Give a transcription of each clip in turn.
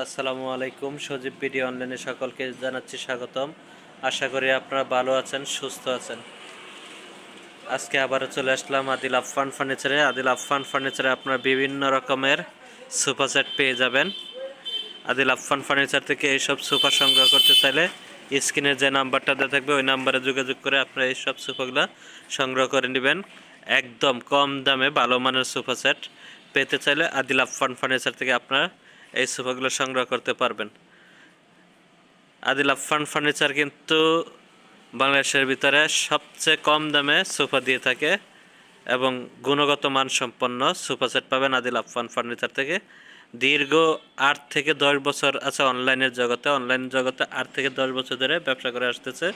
আসসালামু আলাইকুম। সজীব ভিডিও অনলাইনে সকলকে জানাচ্ছি স্বাগতম। আশা করি আপনারা ভালো আছেন, সুস্থ আছেন। আজকে আবারও চলে আসলাম আদিল আফফান ফার্নিচারে। আদিল আফফান ফার্নিচারে আপনারা বিভিন্ন রকমের সোফা সেট পেয়ে যাবেন। আদিল আফফান ফার্নিচার থেকে এইসব সোফা সংগ্রহ করতে চাইলে স্ক্রিনে যে নাম্বারটা দেওয়া থাকবে, ওই নাম্বারে যোগাযোগ করে আপনারা এইসব সোফাগুলো সংগ্রহ করে নেবেন। একদম কম দামে ভালো মানের সোফা সেট পেতে চাইলে আদিল আফফান ফার্নিচার থেকে আপনারা এই সোফাগুলো সংগ্রহ করতে পারবেন। আদিল আফফান ফার্নিচার কিন্তু বাংলাদেশের ভিতরে সবচেয়ে কম দামে সোফা দিয়ে থাকে এবং গুণগত মান সম্পন্ন সোফা সেট পাবেন আদিল আফফান ফার্নিচার থেকে। দীর্ঘ আট থেকে দশ বছর আছে অনলাইনের জগতে, অনলাইন জগতে আট থেকে দশ বছর ধরে ব্যবসা করে আসতেছে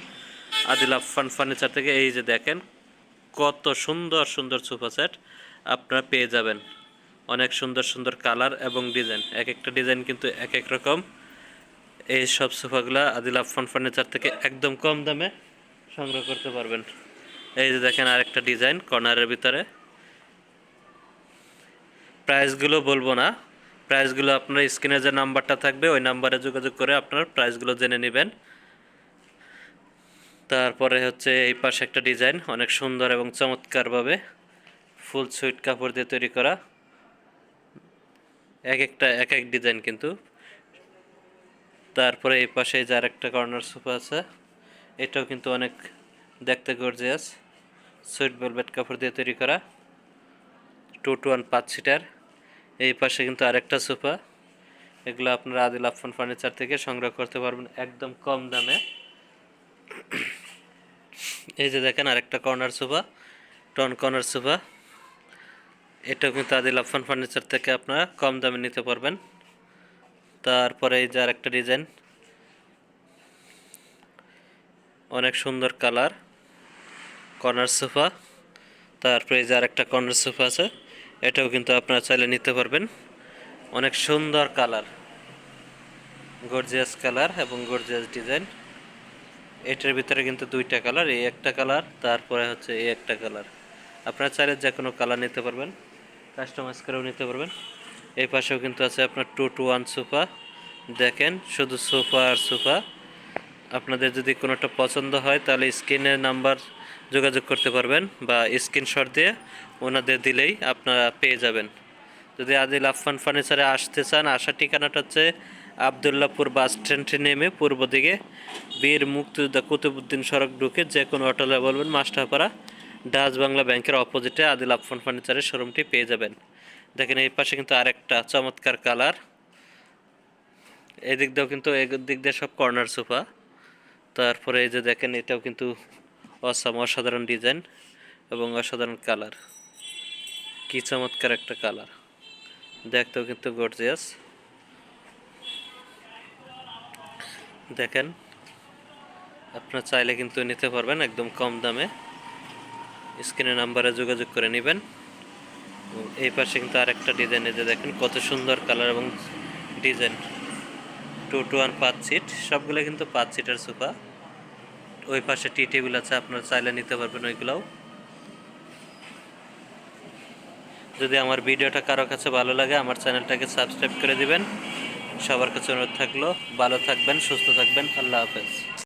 আদিল আফফান ফার্নিচার থেকে। এই যে দেখেন, কত সুন্দর সুন্দর সোফা সেট আপনারা পেয়ে যাবেন। অনেক সুন্দর সুন্দর কালার এবং ডিজাইন। এক একটা ডিজাইন কিন্তু এক এক রকম। এই সব সোফাগুলো আদিল আফফান ফার্নিচার থেকে একদম কম দামে সংগ্রহ করতে পারবেন। এই যে দেখেন আরেকটা ডিজাইন কর্নারের ভিতরে। প্রাইসগুলো বলব না। প্রাইসগুলো আপনার স্ক্রিনে যে নাম্বারটা থাকবে, ওই নাম্বারে যোগাযোগ করে আপনার প্রাইসগুলো জেনে নেবেন। তারপরে হচ্ছে এই পাশে একটা ডিজাইন, অনেক সুন্দর এবং চমৎকারভাবে ফুল সুইট কাপড় দিয়ে তৈরি করা। এক একটা এক এক ডিজাইন কিন্তু। তারপরে এই পাশে যে আরেকটা কর্নার সোফা আছে, এটাও কিন্তু অনেক দেখতে গর্জিয়াস সুইট ভেলভেট কাপড় দিয়ে তৈরি করা। টু টু ওয়ান পাঁচ সিটার এই পাশে কিন্তু আরেকটা সোফা এগুলো আপনারা আদিল আফফান ফার্নিচার থেকে সংগ্রহ করতে পারবেন একদম কম দামে। এই যে দেখেন আরেকটা কর্নার সোফা টন কর্নার সোফা এটাও কিন্তু আদিল আফফান ফার্নিচার থেকে আপনারা কম দামে নিতে পারবেন। তারপরে এই যে আরেকটা ডিজাইন অনেক সুন্দর কালার কর্নার সোফা তারপরে এই যে আরেকটা কর্নার সোফা আছে, এটাও কিন্তু আপনারা চাইলে নিতে পারবেন। অনেক সুন্দর কালার গর্জিয়াস কালার এবং গর্জিয়াস ডিজাইন এটার ভিতরে কিন্তু দুইটা কালার এই একটা কালার তারপরে হচ্ছে এই একটা কালার আপনারা চাইলে যে কোনো কালার নিতে পারবেন। কাস্টমাইজ করেও নিতে পারবেন। এই পাশেও কিন্তু আছে আপনার টু টু ওয়ান সোফা দেখেন, শুধু সোফা আর সোফা। আপনাদের যদি কোনোটা পছন্দ হয়, তাহলে স্ক্রিনের নাম্বার যোগাযোগ করতে পারবেন বা স্ক্রিনশট দিয়ে ওনাদের দিলেই আপনারা পেয়ে যাবেন। যদি আদিল আফফান ফার্নিচারে আসতে চান, আসার ঠিকানাটা হচ্ছে আবদুল্লাপুর বাস স্ট্যান্ডে নেমে পূর্ব দিকে বীর মুক্তিযোদ্ধা কুতুবুদ্দিন সড়ক ঢুকে যে কোনো অটোলে বলবেন মাস্টারপাড়া ডাচ বাংলা ব্যাংকের অপোজিটে আদিল আফফান ফার্নিচারের শোরুমটি পেয়ে যাবেন। দেখেন এই পাশে কিন্তু আরেকটা চমৎকার কালার। এদিক দিয়েও কিন্তু এদিক দিয়ে সব কর্নার সোফা। তারপরে এই যে দেখেন, এটাও কিন্তু অসাম, অসাধারণ ডিজাইন এবং অসাধারণ কালার। কি চমৎকার একটা কালার। দেখতেও কিন্তু গর্জিয়াস। দেখেন, আপনার চাইলে কিন্তু নিতে পারবেন একদম কম দামে। স্ক্রিনে নাম্বারে যোগাযোগ করে নেবেন। এই পাশে কিন্তু আরেকটা ডিজাইন যে দেখেন, কত সুন্দর কালার এবং ডিজাইন টু টু ওয়ান পাঁচ সিট সবগুলো কিন্তু পাঁচ সিটের সোফা ওই পাশে টি টেবিল আছে, আপনারা চাইলে নিতে পারবেন ওইগুলাও। যদি আমার ভিডিওটা কারও কাছে ভালো লাগে, আমার চ্যানেলটাকে সাবস্ক্রাইব করে দিবেন। সবার কাছে অনুরোধ থাকল, ভালো থাকবেন, সুস্থ থাকবেন, আল্লাহ হাফেজ।